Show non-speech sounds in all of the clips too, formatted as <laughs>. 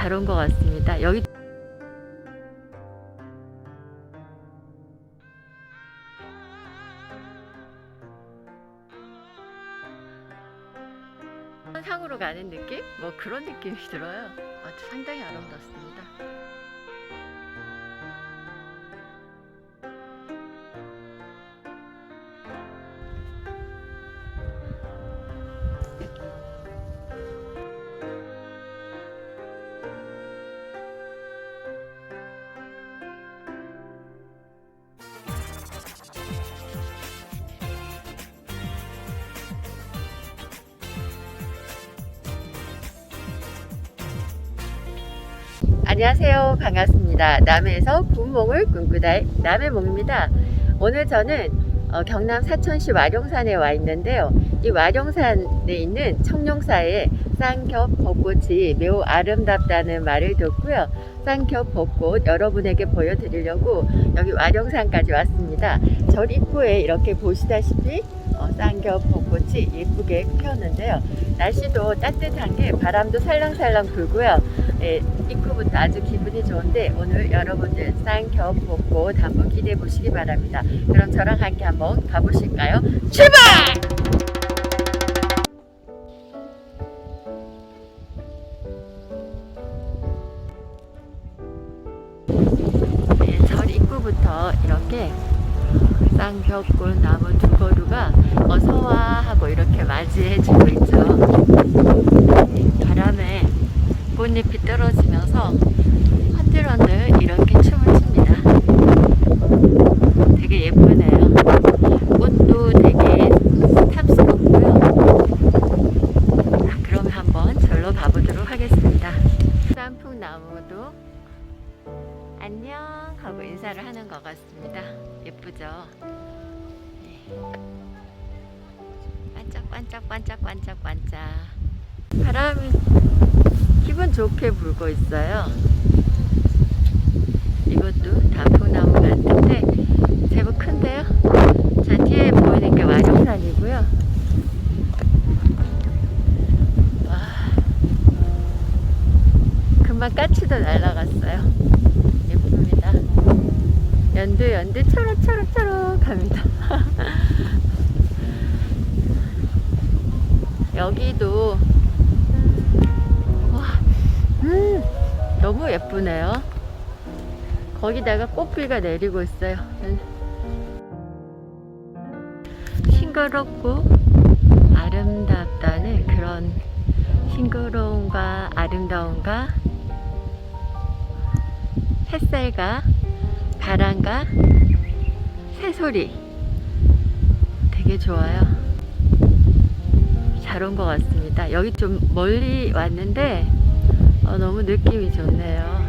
잘 온 것 같습니다. 여기 상으로 가는 느낌? 뭐 그런 느낌이 들어요. 아주 상당히 아름답습니다. 안녕하세요. 반갑습니다. 남해에서 군몽을 꿈꾸다 남해몽입니다. 오늘 저는 어, 경남 사천시 와룡산에 와 있는데요. 이 와룡산에 있는 청룡사에 쌍겹 벚꽃이 매우 아름답다는 말을 듣고요. 쌍겹 벚꽃 여러분에게 보여드리려고 여기 와룡산까지 왔습니다. 절 입구에 이렇게 보시다시피 어, 쌍겹 벚꽃이 예쁘게 피었는데요. 날씨도 따뜻한 게 바람도 살랑살랑 불고요. 예, 입구부터 아주 기분이 좋은데 오늘 여러분들 쌍겹 벚꽃 한번 기대해 보시기 바랍니다. 그럼 저랑 함께 한번 가보실까요? 출발! 네, 절 입구부터 이렇게 쌍벽골 나무 두 그루가 어서와 하고 이렇게 맞이해주고 있죠. 네, 바람에 꽃잎이 떨어지면서 흔들흔들 이렇게 춤을 춥니다. 되게 예쁘네요. 꽃도 되게 탐스럽고요. 자, 그럼 한번 절로 가보도록 하겠습니다. 쌈풍 나무도 안녕 하고 인사를 하는 것 같습니다. 예쁘죠? 네. 반짝반짝 반짝반짝 반짝 바람이 기분 좋게 불고 있어요. 이것도 단풍나무 같은데 제법 큰데요. 자 뒤에 보이는 게 와룡산이고요. 와, 금방 까치도 날아갔어요. 연두 연두 초록초록초록 합니다. <laughs> 여기도 와, 음, 너무 예쁘네요. 거기다가 꽃비가 내리고 있어요. 싱그럽고 아름답다는 그런 싱그러움과 아름다움과 햇살과 바람과 새소리 되게 좋아요. 잘 온 것 같습니다. 여기 좀 멀리 왔는데 어, 너무 느낌이 좋네요.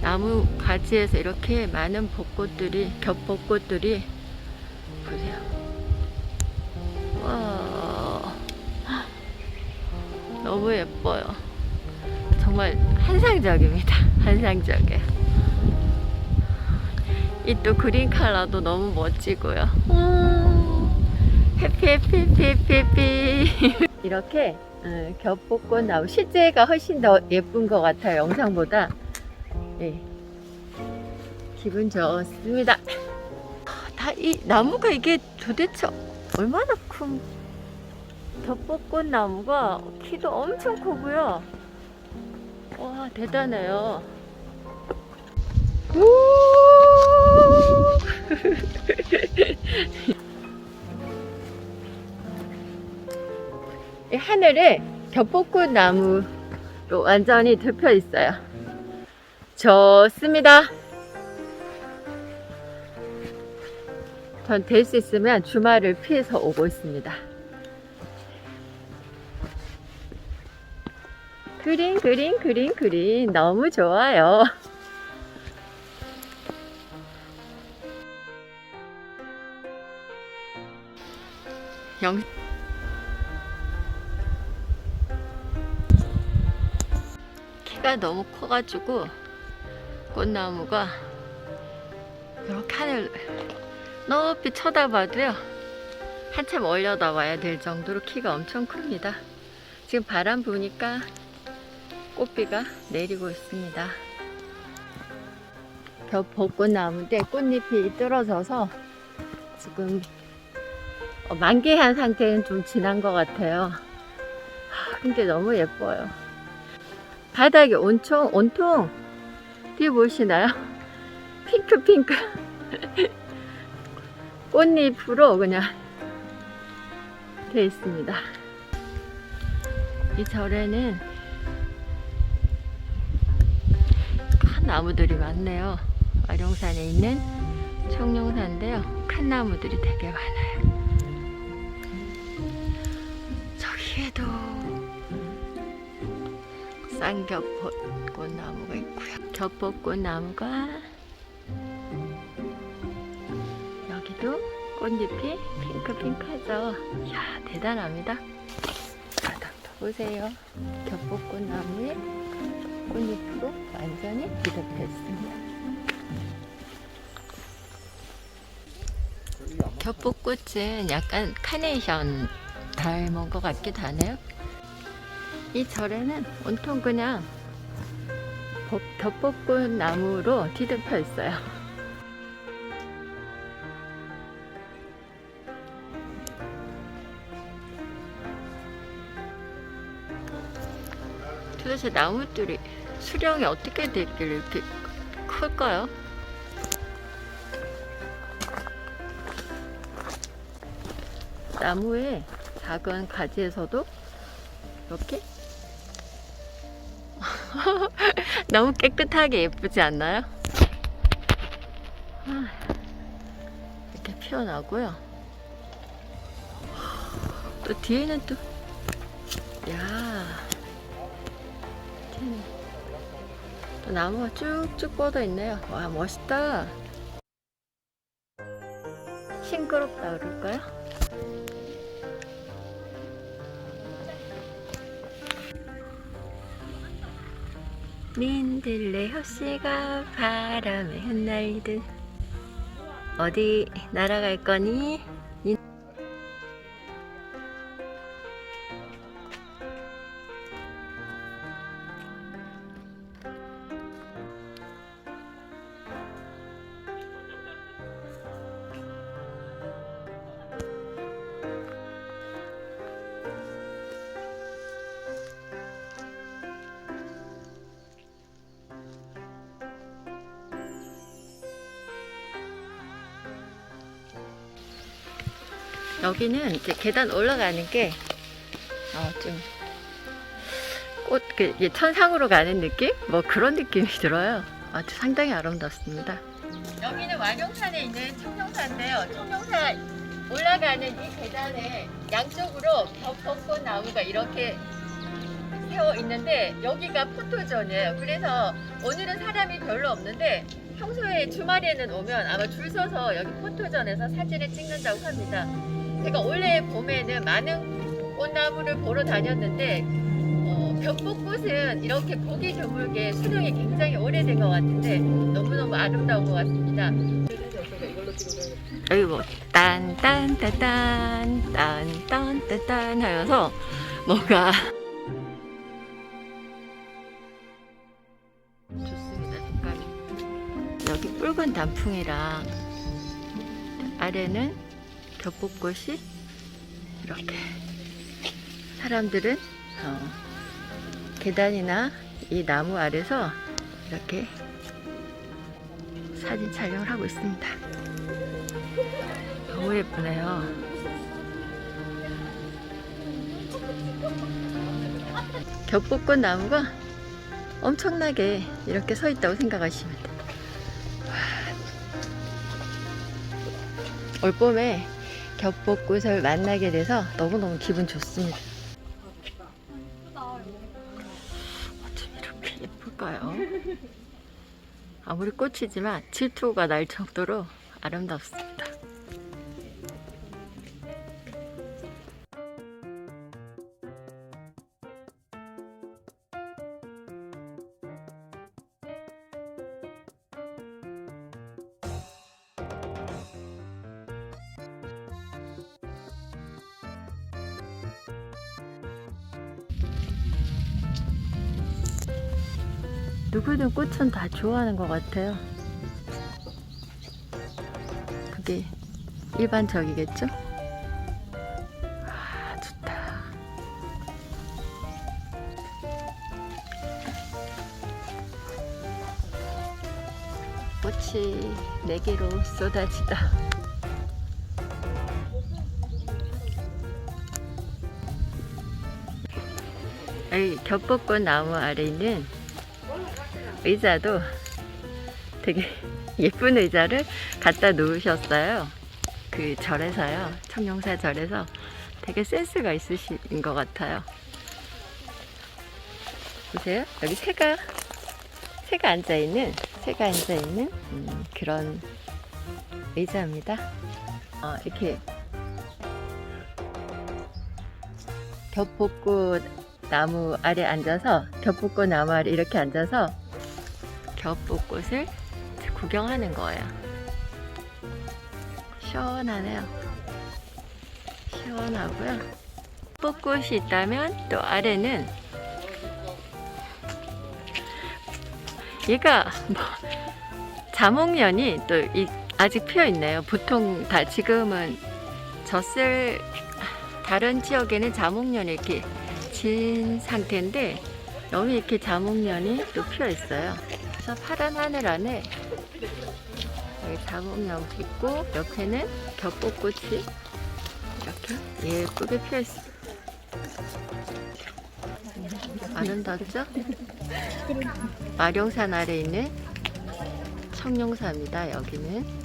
나무 가지에서 이렇게 많은 벚꽃들이 겹벚꽃들이 보세요. 와 <gasps> 너무 예뻐요. 정말 환상적입니다. <laughs> 환상적이에요. 이 또 그린 컬러도 너무 멋지고요. 음, 해피 해피 해피 해피 해피 <laughs> 이렇게 음, 겹벚꽃 나무 실제가 훨씬 더 예쁜 것 같아요. 영상보다. 네. 기분 좋습니다. 다 이 나무가 이게 도대체 얼마나 큰 겹벚꽃 나무가 키도 엄청 크고요. 와 대단해요. 우! 이 하늘에 겹벚꽃 나무로 완전히 덮여 있어요. 좋습니다. 전 될 수 있으면 주말을 피해서 오고 있습니다. 그린, 그린, 그린, 그린. 너무 좋아요. 영... 키가 너무 커가지고 꽃나무가 이렇게 하늘 높이 쳐다봐도요 한참 올려다봐야 될 정도로 키가 엄청 큽니다 지금 바람 부니까 꽃비가 내리고 있습니다. 겹 벚꽃나무인데 꽃잎이 떨어져서 지금 어, 만개한 상태는 좀 지난 것 같아요. 하, 근데 너무 예뻐요. 바닥에 온통, 온통, 뒤에 보이시나요? <laughs> 핑크, 핑크. <laughs> 꽃잎으로 그냥 되어 있습니다. 이 절에는 큰 나무들이 많네요. 와룡산에 있는 청룡산인데요. 큰 나무들이 되게 많아요. 쌍겹벚꽃 나무가 있고요. 겹벚꽃 나무가 여기도 꽃잎이 핑크핑크하죠. 이야 대단합니다. 바닥도 보세요. 겹벚꽃 나무에 꽃잎으로 완전히 뒤덮여 있습니다. 겹벚꽃은 약간 카네이션 닮은 것 같기도 하네요. 이 절에는 온통 그냥 벚- 겹벚꽃 나무로 뒤덮여 있어요. <laughs> 도대체 나무들이 수령이 어떻게 됐길래 이렇게 클까요? 나무의 작은 가지에서도 이렇게 <laughs> 너무 깨끗하게 예쁘지 않나요? 아, 이렇게 피어나고요. 또 뒤에는 또, 야, 뒤에는 또 나무가 쭉쭉 뻗어 있네요. 와, 멋있다. 싱그럽다 그럴까요? 민들레 혀씨가 바람에 흩날리듯 어디 날아갈 거니? 여기는 이제 계단 올라가는 게, 어, 좀, 꽃, 그, 천상으로 가는 느낌? 뭐 그런 느낌이 들어요. 아주 상당히 아름답습니다. 여기는 완용산에 있는 청룡산인데요. 청룡산 올라가는 이 계단에 양쪽으로 벚꽃 나무가 이렇게 세워 있는데 여기가 포토존이에요. 그래서 오늘은 사람이 별로 없는데 평소에 주말에는 오면 아마 줄 서서 여기 포토존에서 사진을 찍는다고 합니다. 제가 올해 봄에는 많은 꽃나무를 보러 다녔는데 어, 벽꽃꽃은 이렇게 보기 드물게 수령이 굉장히 오래된 것 같은데 너무너무 아름다운 것 같습니다. 여기 뭐 딴딴따딴 딴딴따딴 하면서 뭔가 좋습니다 색깔이 여기 붉은 단풍이랑 아래는 겹벚꽃이 이렇게 사람들은 어, 계단이나 이 나무 아래서 이렇게 사진 촬영을 하고 있습니다. 너무 예쁘네요. 겹벚꽃 나무가 엄청나게 이렇게 서 있다고 생각하시면 돼요. 올 봄에 겹벚꽃을 만나게 돼서 너무너무 기분 좋습니다. 어쩜 이렇게 예쁠까요? 아무리 꽃이지만 질투가 날 정도로 아름답습니다. 누구든 꽃은 다 좋아하는 것 같아요. 그게 일반적이겠죠? 아, 좋다. 꽃이 내게로 쏟아지다. 여기 겹벚꽃 나무 아래 있는 의자도 되게 <laughs> 예쁜 의자를 갖다 놓으셨어요. 그 절에서요. 청룡사 절에서 되게 센스가 있으신 것 같아요. 보세요. 여기 새가 새가 앉아 있는 새가 앉아 있는 음, 그런 의자입니다. 어, 이렇게 겹벚꽃 나무 아래 앉아서 겹벚꽃 나무 아래 이렇게 앉아서 겹벚꽃을 구경하는 거예요. 시원하네요. 시원하고요. 벚꽃이 있다면 또 아래는 얘가 뭐 자목련이 또 이- 아직 피어 있네요. 보통 다 지금은 젖을 다른 지역에는 자목련이 이렇게 진 상태인데 여기 이렇게 자목련이 또 피어 있어요. 그래서 파란 하늘 안에 여기 자목련 있고 옆에는 겹벚꽃이 이렇게 예쁘게 피어 있어요. 아름답죠? 마룡산 아래 있는 청룡사입니다. 여기는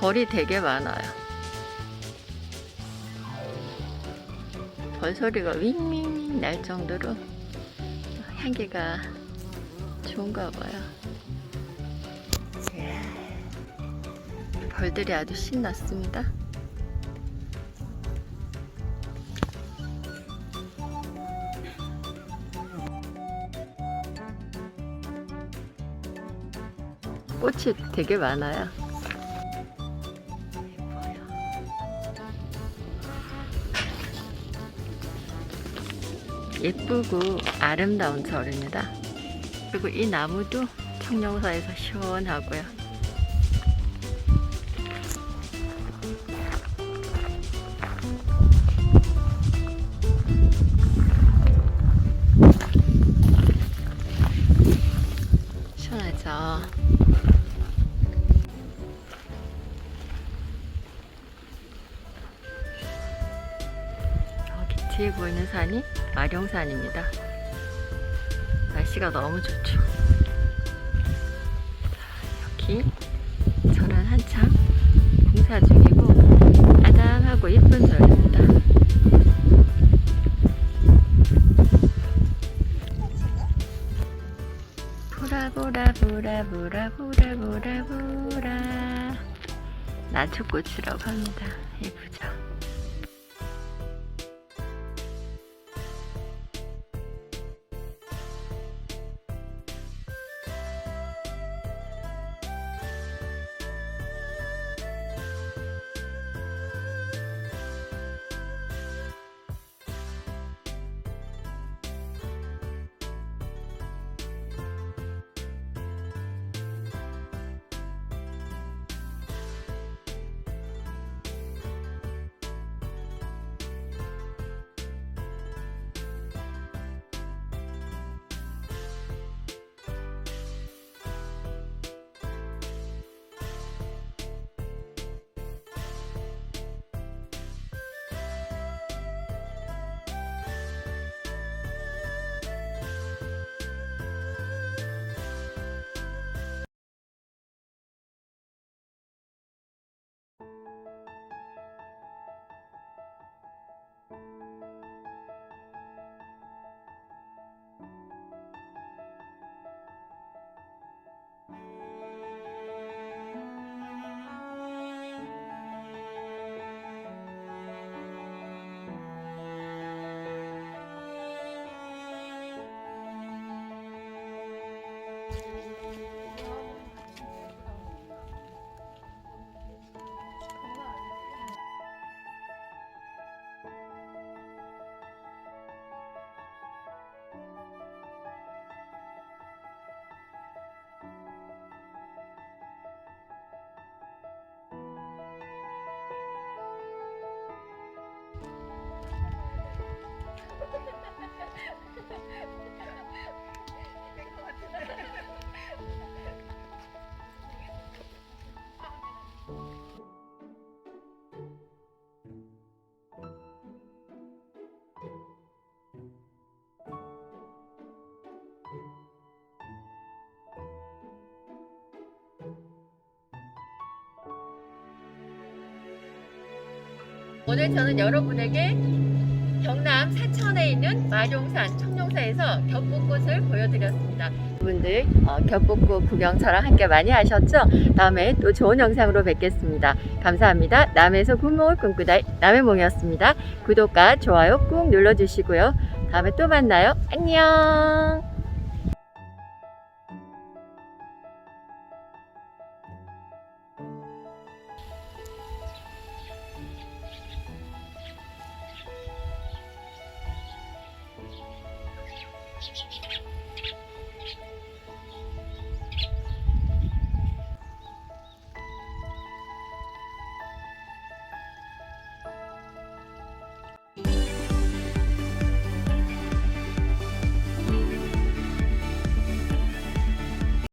벌이 되게 많아요. 벌 소리가 윙윙 날 정도로 향기가 좋은가 봐요. 벌들이 아주 신났습니다. 꽃이 되게 많아요. 예쁘고 아름다운 절입니다. 그리고 이 나무도 청룡사에서 시원하고요. 시원하죠. 보이는 산이 마룡산입니다. 날씨가 너무 좋죠. 자, 여기 저는 한참 공사 중이고 아담하고 예쁜 절입니다. 보라 보라 보라 보라 보라 보라 보라 나초꽃이라고 합니다. 예쁘죠? 오늘 저는 여러분에게 경남 사천에 있는 마룡산 청룡사에서 겹벚꽃을 보여드렸습니다. 여러분들 어, 겹벚꽃 구경 저랑 함께 많이 하셨죠? 다음에 또 좋은 영상으로 뵙겠습니다. 감사합니다. 남에서 굿몽을 꿈꾸다 남해몽이었습니다. 구독과 좋아요 꾹 눌러주시고요. 다음에 또 만나요. 안녕.